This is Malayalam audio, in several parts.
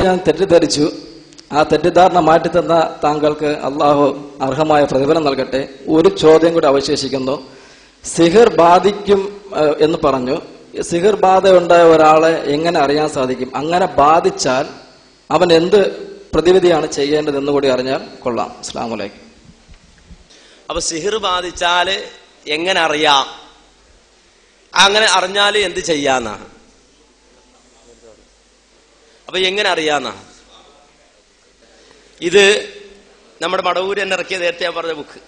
ഞാൻ തെറ്റിദ്ധരിച്ചു. ആ തെറ്റിദ്ധാരണ മാറ്റി തന്ന താങ്കൾക്ക് അള്ളാഹു അർഹമായ പ്രതിഫലം നൽകട്ടെ. ഒരു ചോദ്യം കൂടി അവശേഷിക്കുന്നു. സിഹിർ ബാധിക്കും എന്ന് പറഞ്ഞു. സിഹിർ ബാധ ഉണ്ടായ ഒരാളെ എങ്ങനെ അറിയാൻ സാധിക്കും? അങ്ങനെ ബാധിച്ചാൽ അവൻ എന്ത് പ്രതിവിധിയാണ് ചെയ്യേണ്ടതെന്ന് കൂടി അറിഞ്ഞാൽ കൊള്ളാം. അസ്സാം വലൈക്കും അപ്പൊ സിഹിർ ബാധിച്ചാൽ എങ്ങനെ അറിയാം? അങ്ങനെ അറിഞ്ഞാൽ എന്ത് ചെയ്യാന്നാണ് അപ്പൊ എങ്ങനെ അറിയാന്ന? ഇത് നമ്മുടെ മടവൂര് തന്നെ ഇറക്കിയ നേരത്തെ ഞാൻ പറഞ്ഞ ബുക്ക്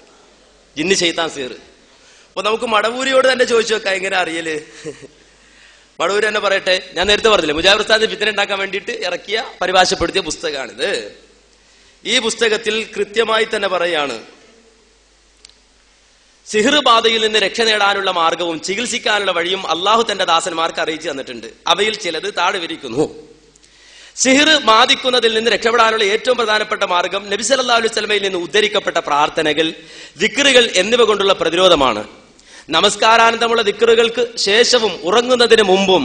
ജിന്ന് ചെയ്താൻ സീർ. അപ്പൊ നമുക്ക് മടവൂരിയോട് തന്നെ ചോദിച്ചു വെക്കാം എങ്ങനെ അറിയൽ? മടവൂര് തന്നെ പറയട്ടെ ഞാൻ നേരത്തെ പറഞ്ഞില്ലേ മുജാബ് ഉസ്താദ് ഫിത്തന ഉണ്ടാക്കാൻ വേണ്ടിയിട്ട് ഇറക്കിയ പരിഭാഷപ്പെടുത്തിയ പുസ്തകമാണിത്. ഈ പുസ്തകത്തിൽ കൃത്യമായി തന്നെ പറയാണ് സിഹിർ ബാധയിൽ നിന്ന് രക്ഷ നേടാനുള്ള മാർഗവും ചികിത്സിക്കാനുള്ള വഴിയും അള്ളാഹു തന്റെ ദാസന്മാർക്ക് അറിയിച്ചു തന്നിട്ടുണ്ട്. അവയിൽ ചിലത് താഴെ വിരിക്കുന്നു സിഹിർ ബാധിക്കുന്നതിൽ നിന്ന് രക്ഷപ്പെടാനുള്ള ഏറ്റവും പ്രധാനപ്പെട്ട മാർഗം നബി സല്ലല്ലാഹു അലൈഹി വസല്ലമയിൽ നിന്ന് ഉദ്ധരിക്കപ്പെട്ട പ്രാർത്ഥനകൾ ദിക്റുകൾ എന്നിവ കൊണ്ടുള്ള പ്രതിരോധമാണ്. നമസ്കാരാനന്തമുള്ള ദിക്റുകൾക്ക് ശേഷവും ഉറങ്ങുന്നതിന് മുമ്പും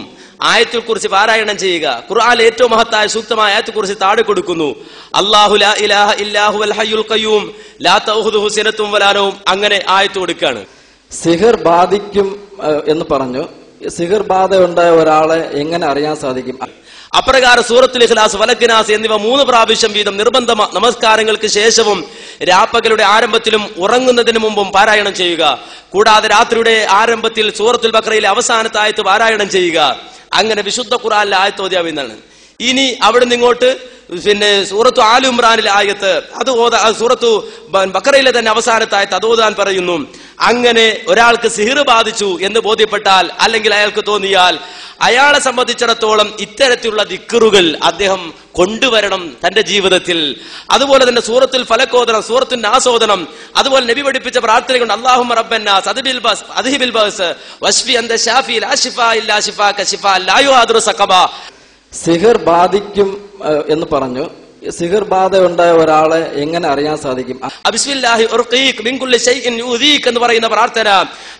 ആയത്തിൽ കുറിച്ച് പാരായണം ചെയ്യുക. ഖുർആൻ ഏറ്റവും മഹത്തായ സൂക്തമായ ആയത്തെ കുറിച്ച് താടി കൊടുക്കുന്നു. അള്ളാഹു ലാ അങ്ങനെ ആയത്ത് കൊടുക്കുകയാണ്. സിഹിർ ബാധിക്കും എന്ന് പറഞ്ഞു. സിഹിർ ബാധ ഉണ്ടായ ഒരാളെ എങ്ങനെ അറിയാൻ സാധിക്കും? അപ്രകാരം സൂറത്തുൽ ഇഖ്ലാസ് വലക്കിനാസ് എന്നിവ മൂന്ന് പ്രാവശ്യം വീതം നിർബന്ധ നമസ്കാരങ്ങൾക്ക് ശേഷവും രാപ്പകലുടെ ആരംഭത്തിലും ഉറങ്ങുന്നതിന് മുമ്പും പാരായണം ചെയ്യുക. കൂടാതെ രാത്രിയുടെ ആരംഭത്തിൽ സൂറത്തുൽ ബക്രയിലെ അവസാനത്തെ ആയത്ത് പാരായണം ചെയ്യുക. അങ്ങനെ വിശുദ്ധ ഖുറാനിലെ ആയത്ത് ഓദ്യാവുന്നതാണ് ഇനി അവിടെ നിങ്ങോട്ട് പിന്നെ സൂറത്തു ആലു ഇമ്രാനിലെ ആയത്ത് അത് ഓതാ സൂറത്തു ബക്കറയിലെ തന്നെ അവസാനത്തെ ആയത്ത് അത് ഓതാൻ പറയുന്നു. അങ്ങനെ ഒരാൾക്ക് സിഹിർ ബാധിച്ചു എന്ന് ബോധ്യപ്പെട്ടാൽ അല്ലെങ്കിൽ അയാൾക്ക് തോന്നിയാൽ അയാളെ സംബന്ധിച്ചിടത്തോളം ഇത്തരത്തിലുള്ള ദിക്കറുകൾ അദ്ദേഹം കൊണ്ടുവരണം തന്റെ ജീവിതത്തിൽ. അതുപോലെ തന്നെ സൂറത്തിൽ ഫലക്കോദനം സൂറത്തിൽ ആസോദനം അതുപോലെ നബി പഠിപ്പിച്ച പ്രാർത്ഥനയുണ്ട് അള്ളാഹും റബ്ബന്നാസ് ബസ് ബസ് ഷാഫി സിഹിർ ബാധിക്കും എന്ന് പറഞ്ഞു. സിഹിർ ബാധ ഉണ്ടായ ഒരാളെ എങ്ങനെ അറിയാൻ സാധിക്കും? എന്ന് പറയുന്ന പ്രാർത്ഥന.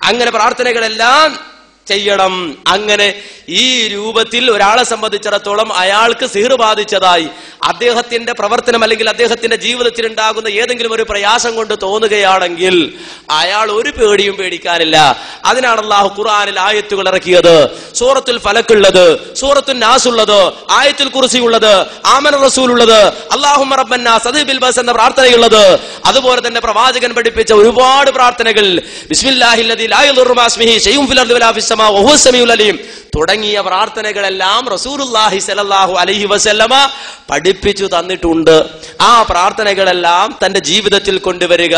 അങ്ങനെ പ്രാർത്ഥനകളെല്ലാം ചെയ്യണം. അങ്ങനെ ഈ രൂപത്തിൽ ഒരാളെ സംബന്ധിച്ചിടത്തോളം അയാൾക്ക് സിഹിർ ബാധിച്ചതായി അദ്ദേഹത്തിന്റെ പ്രവർത്തനം അല്ലെങ്കിൽ അദ്ദേഹത്തിന്റെ ജീവിതത്തിൽ ഉണ്ടാകുന്ന ഏതെങ്കിലും ഒരു പ്രയാസം കൊണ്ട് തോന്നുകയാണെങ്കിൽ അയാൾ ഒരു പേടിയും പേടിക്കാനില്ല. അതിനാണ് അള്ളാഹു ഖുറാനിൽ ആയത്തുകൾ ഇറക്കിയത്. സൂറത്തുൽ ഫലക്കുള്ളത് സൂറത്തുൽ നാസുള്ളത് ആയത്തുൽ കുറിസിയുള്ളത് ആമന ആമൻ റസൂൽ ഉള്ളത് ബസ് എന്ന പ്രാർത്ഥനയുള്ളത്. അതുപോലെ തന്നെ പ്രവാചകൻ പഠിപ്പിച്ച ഒരുപാട് പ്രാർത്ഥനകൾ. ഇസ്മിഹി തുടങ്ങിയ പ്രാർത്ഥനകളെല്ലാം റസൂലുള്ളാഹി സ്വല്ലല്ലാഹു അലഹി വസല്ലമ പഠിപ്പിച്ചു തന്നിട്ടുണ്ട്. ആ പ്രാർത്ഥനകളെല്ലാം തന്റെ ജീവിതത്തിൽ കൊണ്ടുവരിക.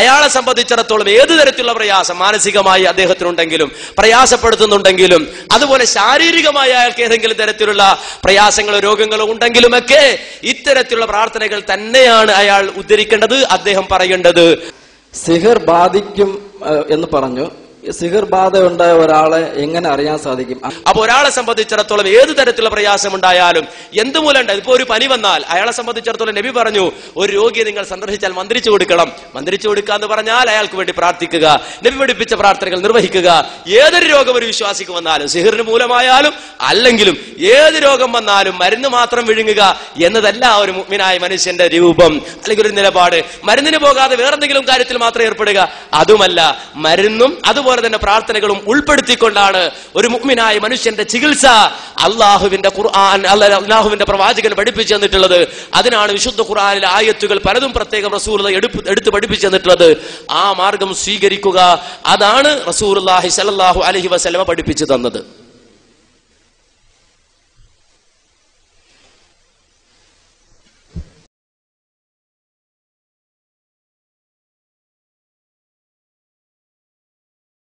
അയാളെ സംബന്ധിച്ചിടത്തോളം ഏത് തരത്തിലുള്ള പ്രയാസം മാനസികമായി അദ്ദേഹത്തിനുണ്ടെങ്കിലും പ്രയാസപ്പെടുത്തുന്നുണ്ടെങ്കിലും അതുപോലെ ശാരീരികമായി അയാൾക്ക് ഏതെങ്കിലും തരത്തിലുള്ള പ്രയാസങ്ങളോ രോഗങ്ങളോ ഉണ്ടെങ്കിലുമൊക്കെ ഇത്തരത്തിലുള്ള പ്രാർത്ഥനകൾ തന്നെയാണ് അയാൾ ഉദ്ധരിക്കേണ്ടത് അദ്ദേഹം പറയേണ്ടത്. സിഹർ ബാധിക്കും എന്ന് പറഞ്ഞു. സിഹിർ ഉണ്ടായ ഒരാളെ എങ്ങനെ അറിയാൻ സാധിക്കും? അപ്പൊ ഒരാളെ സംബന്ധിച്ചിടത്തോളം ഏത് തരത്തിലുള്ള പ്രയാസം ഉണ്ടായാലും എന്ത് മൂലം ഇപ്പൊ ഒരു പനി വന്നാൽ അയാളെ സംബന്ധിച്ചിടത്തോളം നബി പറഞ്ഞു ഒരു രോഗിയെ നിങ്ങൾ സന്ദർശിച്ചാൽ മന്ത്രിച്ചു കൊടുക്കണം. മന്ത്രിച്ചു കൊടുക്കുക എന്ന് പറഞ്ഞാൽ അയാൾക്ക് വേണ്ടി പ്രാർത്ഥിക്കുക നബി പഠിപ്പിച്ച പ്രാർത്ഥനകൾ നിർവഹിക്കുക. ഏതൊരു രോഗം ഒരു വിശ്വാസിക്ക് വന്നാലും സിഹിറിന് മൂലമായാലും അല്ലെങ്കിലും ഏത് രോഗം വന്നാലും മരുന്ന് മാത്രം വിഴുങ്ങുക എന്നതല്ല ഒരു മുഗ്മിനായ മനുഷ്യന്റെ രൂപം അല്ലെങ്കിൽ ഒരു നിലപാട്. മരുന്നിന് പോകാതെ വേറെന്തെങ്കിലും കാര്യത്തിൽ മാത്രം ഏർപ്പെടുക അതുമല്ല മരുന്നും അതുപോലെ തന്നെ പ്രാർത്ഥനകളും ഉൾപ്പെടുത്തിക്കൊണ്ടാണ് ഒരു മുഗ്മിനായ മനുഷ്യന്റെ ചികിത്സ അള്ളാഹുവിന്റെ ഖുർആൻ അള്ളാഹുവിന്റെ പ്രവാചകൻ പഠിപ്പിച്ചു തന്നിട്ടുള്ളത്. അതിനാണ് വിശുദ്ധ ഖുർആനിലെ ആയത്തുകൾ പലതും പ്രത്യേകം റസൂർ എടുത്ത് പഠിപ്പിച്ചു തന്നിട്ടുള്ളത്. ആ മാർഗം സ്വീകരിക്കുക. അതാണ് റസൂൽ അലഹി വസ്ലമ പഠിപ്പിച്ചു തന്നത്.